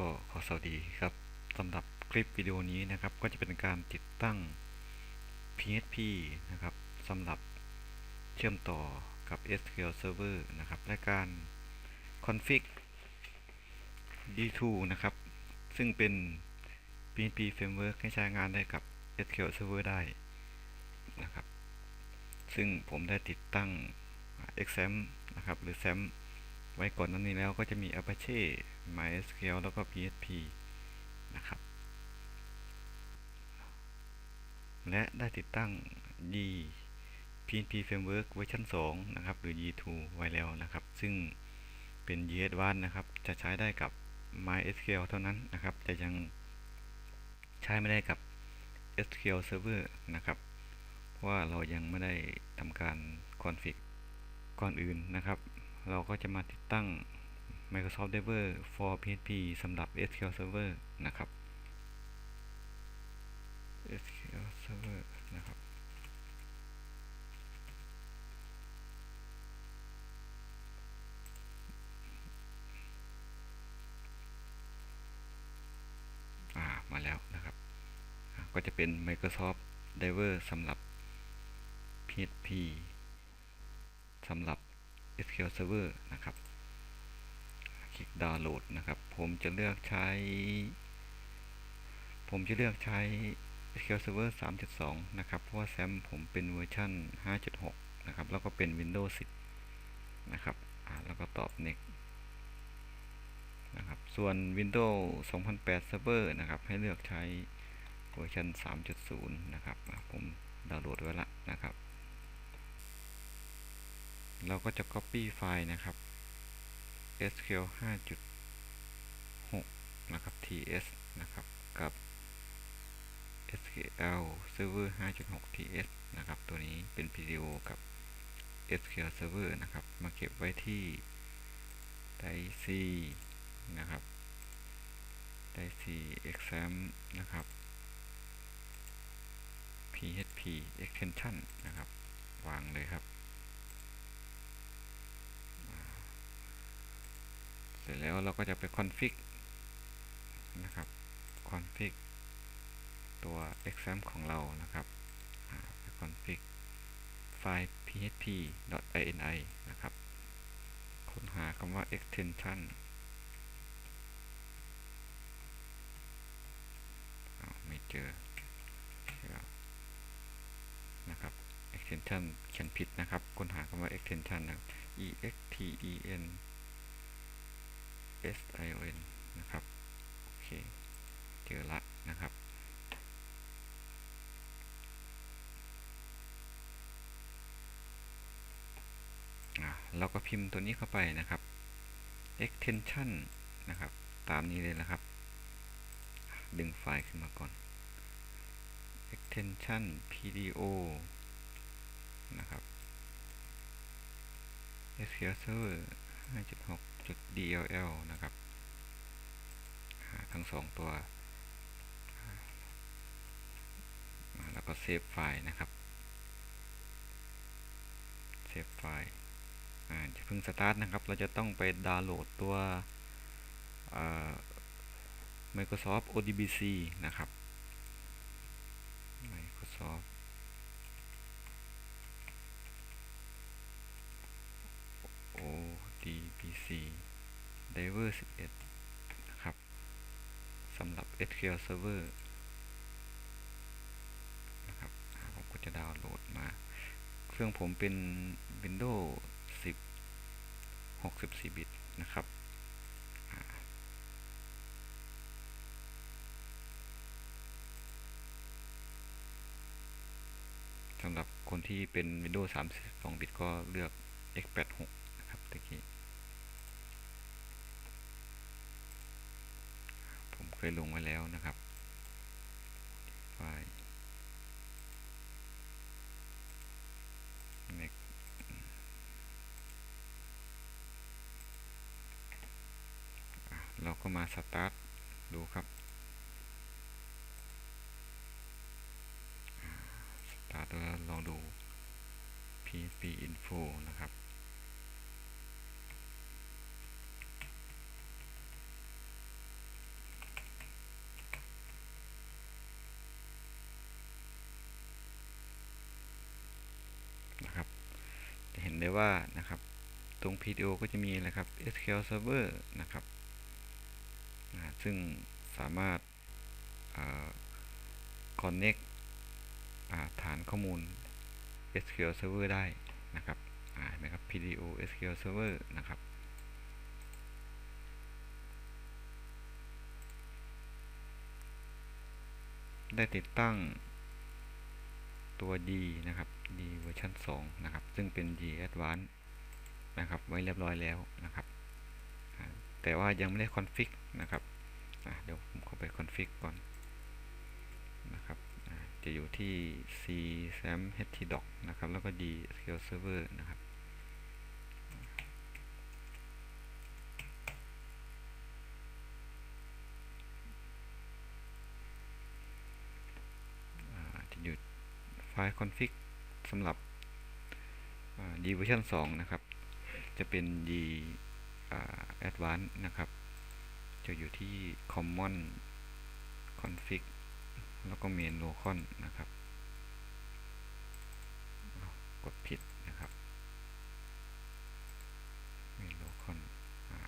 ก็ขอสวัสดีครับสำหรับคลิปวิดีโอนี้นะครับ ก็จะเป็นการติดตั้ง PHP นะครับสำหรับเชื่อมต่อกับ SQL Server นะครับ และการ config D2 นะครับ ซึ่งเป็น PHP Framework ให้ใช้งานได้กับ SQL Server ได้นะครับ ซึ่งผมได้ติดตั้ง XAM นะครับ หรือ SAM ไว้ก่อนนั้นนี้แล้วก็จะมี Apache MySQL แล้วก็ PHP นะครับ และได้ติดตั้ง Y PHP Framework เวอร์ชัน2นะครับ หรือ Y2 ไว้แล้วนะครับ ซึ่งเป็น Y Advanced นะครับ จะใช้ได้กับ MySQL เท่านั้นนะครับ จะยังใช้ไม่ได้กับ SQL Server นะครับ เพราะว่าเรายังไม่ได้ทำการ config ก่อนอื่นนะครับ เราก็จะมาติดตั้ง Microsoft Driver for PHP สำหรับ SQL Server นะครับ SQL Server นะครับ มาแล้วนะครับ ก็จะเป็น Microsoft Driver สำหรับ PHP สำหรับ SQL Server นะครับ คลิกดาวน์โหลดนะครับ ผมจะเลือกใช้ ผมจะเลือกใช้ SQL Server 3.2 นะครับ เพราะว่าแซมผมเป็นเวอร์ชัน5.6 นะครับ แล้วก็เป็น Windows 10 นะครับแล้วก็ตอบ next นะครับ ส่วน Windows 2008 Server นะครับ ให้เลือกใช้เวอร์ชัน3.0 นะครับ ผมดาวน์โหลดไว้ละนะครับ เราก็จะ copy ไฟล์นะครับ SQL 5.6 นะครับ TS นะครับ กับ SQL Server 5.6 TS นะครับ ตัวนี้เป็น PDO กับ SQL Server นะครับ มาเก็บไว้ที่ไดซีนะครับไดซี exam นะครับ PHP extension นะครับ วางเลยครับ เสร็จแล้วเราก็จะไปคอนฟิกนะครับคอนฟิกตัว exam ของเรานะครับไปคอนฟิกไฟล์ php.ini นะครับ ค้นหาคำว่า extension ไม่เจอนะครับ extension เขียนผิดนะครับ ค้นหาคำว่า extension นะ e x t e n s i o n นะครับ โอเค เจอละนะครับ เราก็พิมพ์ตัวนี้เข้าไปนะครับ extension นะครับ ตามนี้เลยนะครับ ดึงไฟล์ขึ้นมาก่อน extension pdo นะครับ SQL Server 5.6.dll นะครับ ทั้งสองตัว แล้วก็เซฟไฟล์นะครับ เซฟไฟล์จะเพิ่งสตาร์ทนะครับ เราจะต้องไปดาวน์โหลดตัว Microsoft ODBC นะครับ Microsoft ODBC Driver 11 นะครับสำหรับ SQL Server นะครับผมก็จะดาวน์โหลดมา เครื่องผมเป็น Windows 10 64 บิตนะครับสำหรับคนที่เป็น Windows 32 บิตก็เลือก x86 นะครับตะกี้ผมเค ยลงไว้แล้วนะครับไฟล์ next เราก็มาสตาร์ทดูครับสตาร์ทแล้วลองดู php info นะครับ อ ได้ว่านะครับ ตรง PDO ก็จะมีนะครับ SQL Server นะครับซึ่งสามารถอ่า connect ฐานข้อมูล SQL Server ได้นะครับอ่าเห็นไหมครับ PDO SQL Server นะครับ ได้ติดตั้งตัว D นะครับ D เวอร์ชัน2นะครับ ซึ่งเป็น D Advanced นะครับ ไว้เรียบร้อยแล้วนะครับ แต่ว่ายังไม่ได้คอนฟิกนะครับ เดี๋ยวผมเข้าไปคอนฟิกก่อนนะครับ จะอยู่ที่ C SAM htdoc นะครับ แล้วก็ D SQL Server นะครับอ่าจะอยู่ไฟล์ config สำหรับ D version 2 นะครับ จะเป็น D อ่า advanced นะครับ จะอยู่ที่ common config แล้วก็ main local นะครับ กดผิดนะครับ main local อ่า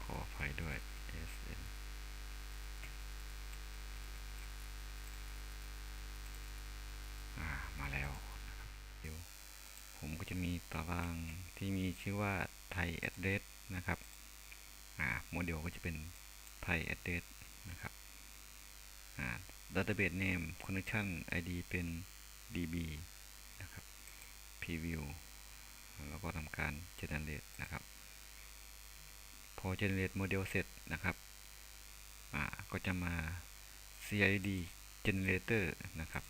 ขออภัยด้วย sn อ่ามาแล้วนะครับเดี๋ยวผมก็จะมี ตารางที่มีชื่อว่า Thai address นะครับอ่าโมเดลก็จะเป็น Thai address นะครับอ่า database name connection id เป็น db นะครับ preview แล้วก็ทำการ generate นะครับ พอ generate โมเดลเสร็จนะครับอ่าก็จะมา CID generator นะครับ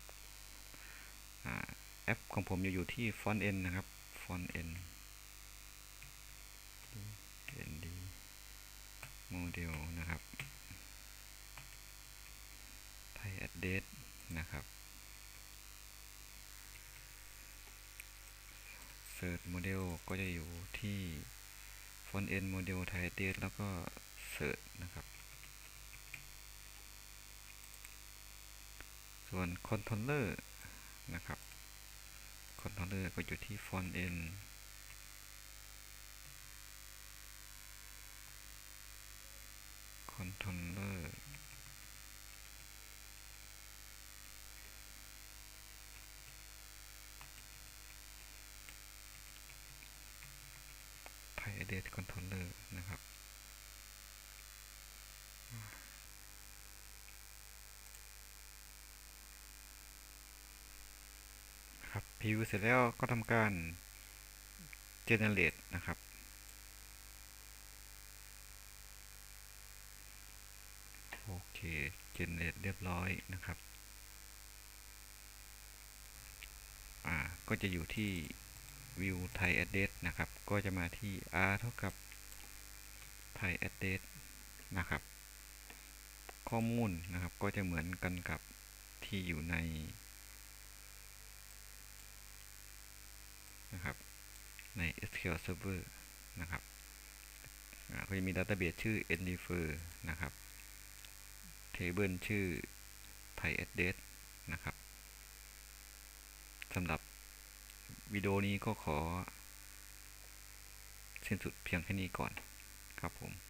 อ่าแอปของผมจะอยู่ที่ front end นะครับ front end nd model นะครับ Thai address นะครับ search model ก็จะอยู่ที่ front end model Thai address แล้วก็ search นะครับ ส่วน controller นะครับ คอนโทรเลอร์ก็อยู่ที่ฟอนต์เอ็นคอนโทรเลอร์ไพเดตคอนโทรเลอร์นะครับ พิวเสร็จแล้วก็ทำการ generate นะครับ โอเค generate เรียบร้อยนะครับ อ่า ก็จะอยู่ที่ view Thai address นะครับ ก็จะมาที่ r เท่ากับ Thai address นะครับ ข้อมูลนะครับ ก็จะเหมือนกันกับที่อยู่ใน นะครับ ใน SQL Server นะครับก็จะมี database ชื่อ NDFER นะครับ table ชื่อ Thai address นะครับสำหรับวิดีโอนี้ก็ขอ สิ้นสุดเพียงแค่นี้ก่อนครับผม